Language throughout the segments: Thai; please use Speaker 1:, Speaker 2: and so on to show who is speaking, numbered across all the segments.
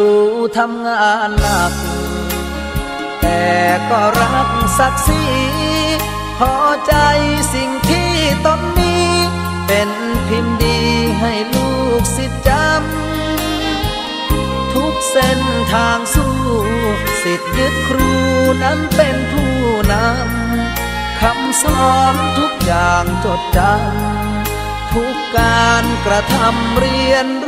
Speaker 1: รูทำงานหนัก แต่ก็รักศักดิ์ศรีพอใจสิ่งที่ตนมี เป็นพิมพ์ดีให้ลูกศิจำทุกเส้นทางสู้สิทธิ์ยึดครูนั้นเป็นผู้นำคำสอนทุกอย่างจดจำทุกการกระทำเรียนร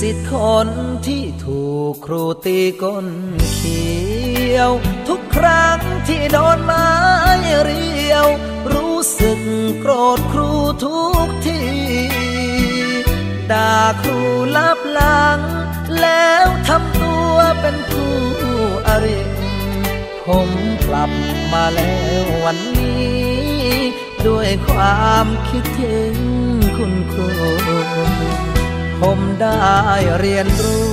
Speaker 1: สิทธิ์คนที่ถูกครูตีก้นเขียว ทุกครั้งที่โดนไม้เรียว รู้สึกโกรธครูทุกทีด่าครูลับหลัง แล้วทำตัวเป็นผู้อริผมกลับมาแล้ววันนี้ ด้วยความคิดถึงคุณครู ผมได้เรียนรู้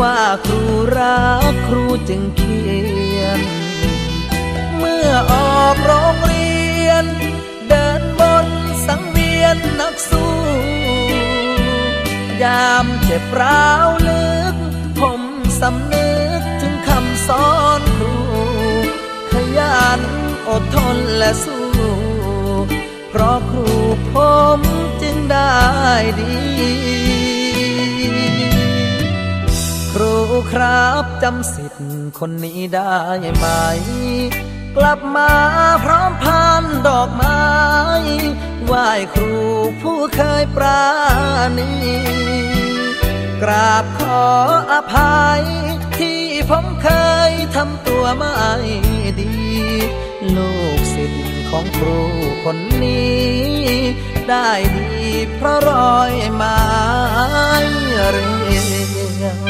Speaker 1: ว่าครูรักครูจึงเขียน เมื่อออกโรงเรียน เดินบนสังเวียนนักสู้ ยามเจ็บร้าวลึก ผมสำนึกถึงคำสอนครู ขยันอดทนและสู้ เพราะครูผมจึงได้ดี ครูครับจำสิทธิ์คนนี้ได้ไหม กลับมาพร้อมพันดอกไม้ไหว้ครูผู้เคยปราณีกราบขออภัย ที่ผมเคยทำตัวไม่ดี ลูกศิษย์ ของครูคนนี้ ได้ดีเพราะรอยไม้เรียว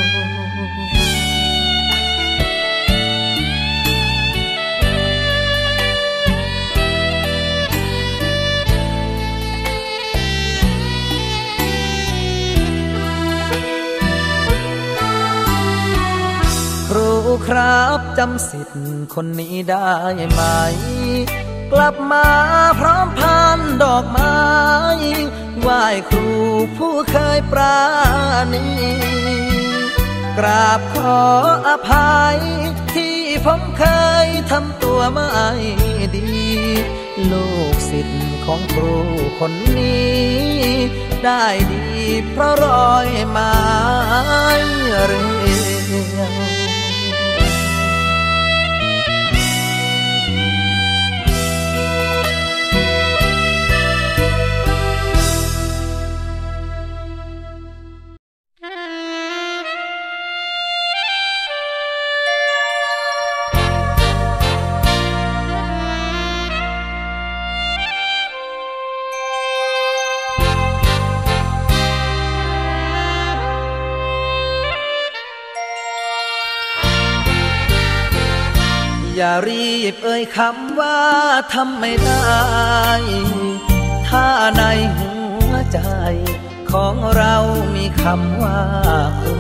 Speaker 1: ครูครับจำสิทธิ์คนนี้ได้ไหม กลับมาพร้อมพันดอกไม้ไหว้ครูผู้เคยปราณีกราบขออภัย ที่ผมเคยทำตัวไม่ดี ลูกศิษย์ของครูคนนี้ ได้ดีเพราะรอยไม้เรียว อย่ารีบเอ่ยคำว่าทำไม่ได้ ถ้าในหัวใจ ของเรามีคำว่าครู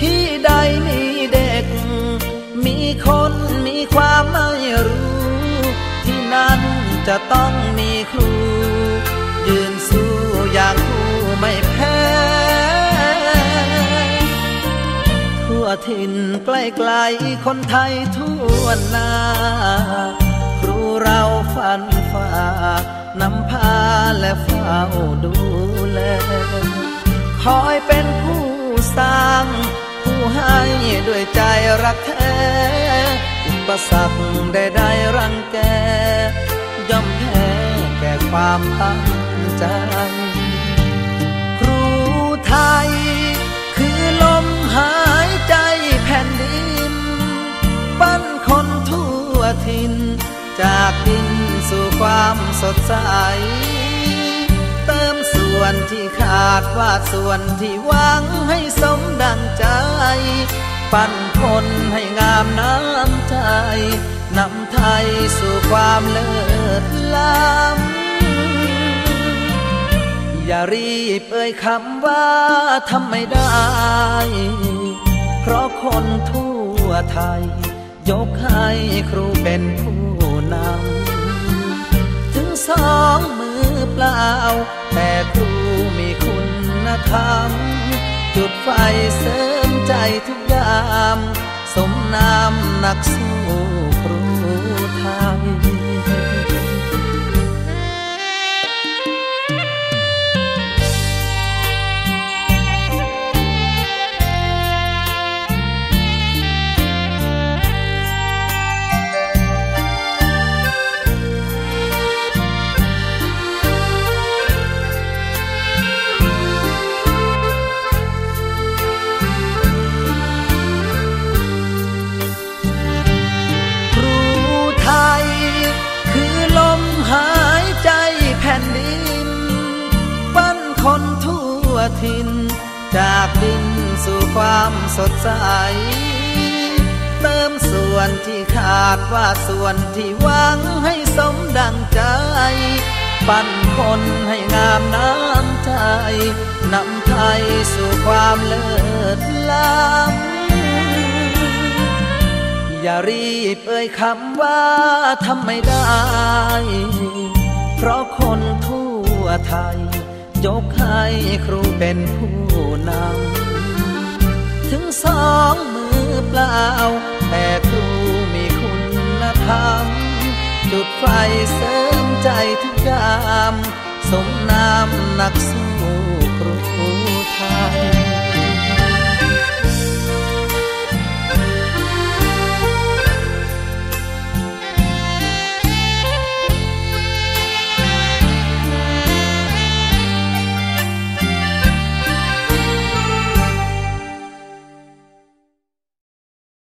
Speaker 1: ที่ใดมีเด็ก มีคนมีความไม่รู้ ที่นั้นจะต้องมีครู ถิ่นใกล้ๆคนไทยทั่วหน้า ครูเราฝันฝ่านำพาและเฝ้าดูแลคอยเป็นผู้สร้าง ผู้ให้ด้วยใจรักแท้อุปสรรคใดๆรังแกย่อมแพ้แก่ความตั้งใจ ถิ่นจากดินสู่ความสดใส เติมส่วนที่ขาดวาดส่วนที่หวังให้สมดังใจ ปั้นคนให้งามน้ำใจนำไทยสู่ความเลิศล้ำอย่ารีบเอ่ยคำว่าทำไม่ได้ เพราะคนทั่วไทย ยกให้ครูเป็นผู้นำ ถึงสองมือเปล่า แต่ครูมีคุณธรรม จุดไฟเสริมใจทุกยาม สมนามนักสู้ ความสดใส เติมส่วนที่ขาดว่าส่วนที่หวังให้สมดังใจ ปั้นคนให้งามน้ำใจนำไทยสู่ความเลิศล้ำอย่ารีบเอ่ยคำว่าทำไม่ได้ เพราะคนทั่วไทย ยกให้ครูเป็นผู้นำ ถึงสองมือเปล่า แต่ครูมีคุณธรรม จุดไฟเสริมใจทุกยาม สมน้ำนักสู้